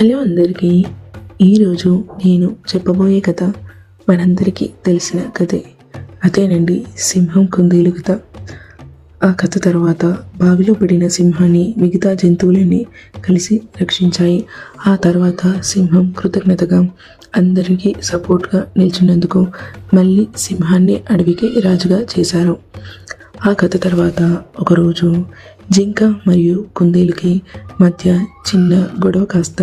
Hello అందరికీ. ఈరోజు నేను చెప్పబోయే కథ మనందరికీ తెలిసిన కథే. అదేనండి సింహం కుందేలు కథ. ఆ కథ తర్వాత బావిలో పడిన సింహాన్ని మిగతా జంతువులన్నీ కలిసి రక్షించాయి. ఆ తర్వాత సింహం కృతజ్ఞతగా అందరికీ సపోర్ట్గా నిల్చున్నందుకు మళ్ళీ సింహాన్ని అడవికి రాజుగా చేశారు. ఆ కథ తర్వాత ఒకరోజు జింక మరియు కుందేలుకి మధ్య చిన్న గొడవ కాస్త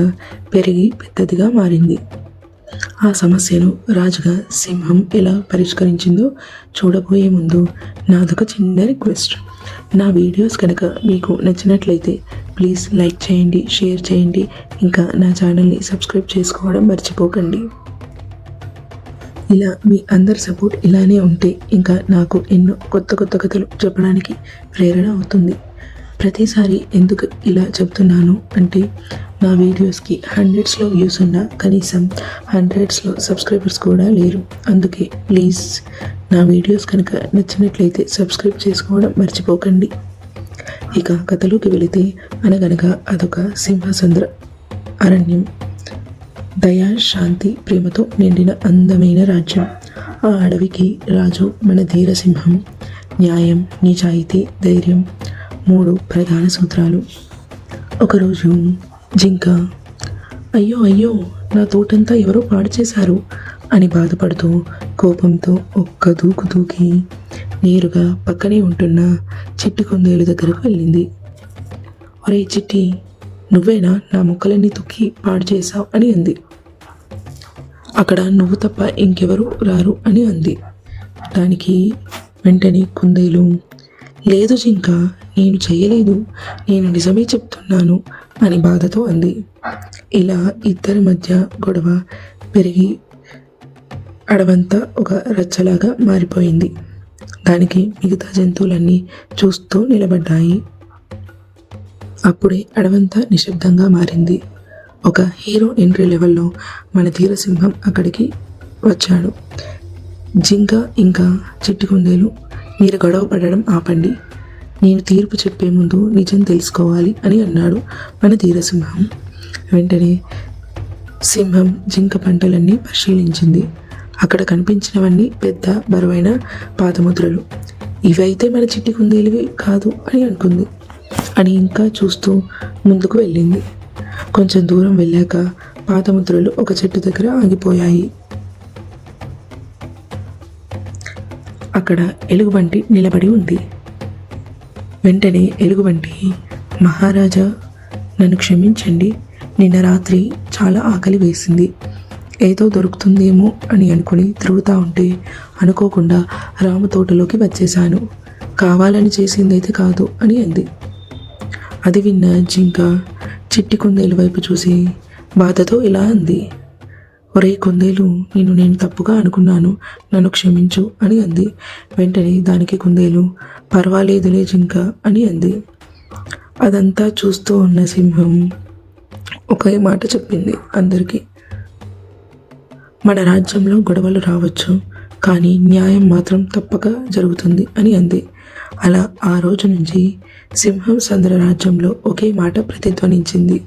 పెరిగి పెద్దదిగా మారింది. ఆ సమస్యను రాజుగా సింహం ఎలా పరిష్కరించిందో చూడబోయే ముందు నాదొక చిన్న రిక్వెస్ట్. నా వీడియోస్ కనుక మీకు నచ్చినట్లయితే ప్లీజ్ లైక్ చేయండి షేర్ చేయండి ఇంకా నా ఛానల్ని సబ్స్క్రైబ్ చేసుకోవడం మర్చిపోకండి. ఇలా మీ అందరి సపోర్ట్ ఇలానే ఉంటే ఇంకా నాకు ఎన్నో కొత్త కొత్త కథలు చెప్పడానికి ప్రేరణ అవుతుంది. ప్రతిసారి ఎందుకు ఇలా చెప్తున్నాను అంటే నా వీడియోస్కి హండ్రెడ్స్లో వ్యూస్ ఉన్న కనీసం హండ్రెడ్స్లో సబ్స్క్రైబర్స్ కూడా లేరు. అందుకే ప్లీజ్ నా వీడియోస్ కనుక నచ్చినట్లయితే సబ్స్క్రైబ్ చేసుకోవడం మర్చిపోకండి. ఇక కథలోకి వెళితే అనగనగా అదొక సింహసంద్ర అరణ్యం. దయా శాంతి ప్రేమతో నిండిన అందమైన రాజ్యం. ఆ అడవికి రాజు మన ధీరసింహం. న్యాయం నిజాయితీ ధైర్యం మూడు ప్రధాన సూత్రాలు. ఒకరోజు జింక అయ్యో అయ్యో నా తోటంతా ఎవరో పాడు చేశారు అని బాధపడుతూ కోపంతో ఒక్క దూకు దూకి నేరుగా పక్కనే ఉంటున్న చిట్టి కుందేలు దగ్గరకు వెళ్ళింది. ఒరే చిట్టి నువ్వేనా నా మొక్కలన్నీ తొక్కి పాడు చేశావు అని అంది. అక్కడ నువ్వు తప్ప ఇంకెవరు రారు అని అంది. దానికి వెంటనే కుందేలు లేదు జింక నేను చేయలేదు. నేను నిజమే చెప్తున్నాను అని బాధతో అంది. ఇలా ఇద్దరి మధ్య గొడవ పెరిగి అడవంతా ఒక రచ్చలాగా మారిపోయింది. దానికి మిగతా జంతువులన్నీ చూస్తూ నిలబడ్డాయి. అప్పుడే అడవంతా నిశ్శబ్దంగా మారింది. ఒక హీరో ఎంట్రీ లెవెల్లో మన ధీరసింహం అక్కడికి వచ్చాడు. జింక ఇంకా చిట్టి కుందేలు మీరు గొడవ పడడం ఆపండి. నేను తీర్పు చెప్పే ముందు నిజం తెలుసుకోవాలి అని అన్నాడు మన ధీరసింహం వెంటనే సింహం జింక పంటలన్నీ పరిశీలించింది. అక్కడ కనిపించినవన్నీ పెద్ద బరువైన పాదముద్రలు. ఇవైతే మన చిట్టి కుందేలివి కాదు అని అనుకుంది. అని ఇంకా చూస్తూ ముందుకు వెళ్ళింది. కొంచెం దూరం వెళ్ళాక పాదముద్రలు ఒక చెట్టు దగ్గర ఆగిపోయాయి. అక్కడ ఎలుగుబంటి నిలబడి ఉంది. వెంటనే ఎలుగుబంటి మహారాజా నన్ను క్షమించండి. నిన్న రాత్రి చాలా ఆకలి వేసింది. ఏదో దొరుకుతుందేమో అని అనుకుని తిరుగుతూ ఉంటే అనుకోకుండా రాము తోటలోకి వచ్చేశాను. కావాలని చేసిందైతే కాదు అని అంది. అది విన్న జింక చిట్టి కుందేలు వైపు చూసి బాధతో ఇలా అంది. ఒరే కుందేలు నేను నేను తప్పుగా అనుకున్నాను. నన్ను క్షమించు అని అంది. వెంటనే దానికి కుందేలు పర్వాలేదులే జింక అని అంది. అదంతా చూస్తూ ఉన్న సింహం ఒకే మాట చెప్పింది అందరికీ. మన రాజ్యంలో గొడవలు రావచ్చు కానీ న్యాయం మాత్రం తప్పక జరుగుతుంది అని అంది. అలా ఆ రోజు నుంచి సింహం సంద్ర రాజ్యంలో ఒకే మాట ప్రతిధ్వనించింది.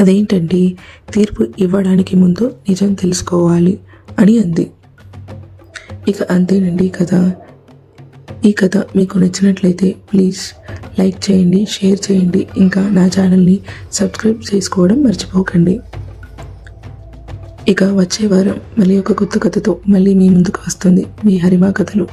అదేంటంటే తీర్పు ఇవ్వడానికి ముందు నిజం తెలుసుకోవాలి అని అంది. ఇక అంతేనండి ఈ కథ. ఈ కథ మీకు నచ్చినట్లయితే ప్లీజ్ లైక్ చేయండి షేర్ చేయండి ఇంకా నా ఛానల్ని సబ్స్క్రైబ్ చేసుకోవడం మర్చిపోకండి. ఇక వచ్చే వారం మళ్ళీ ఒక కొత్త కథతో మళ్ళీ మీ ముందుకు వస్తుంది మీ హరిమా కథలు.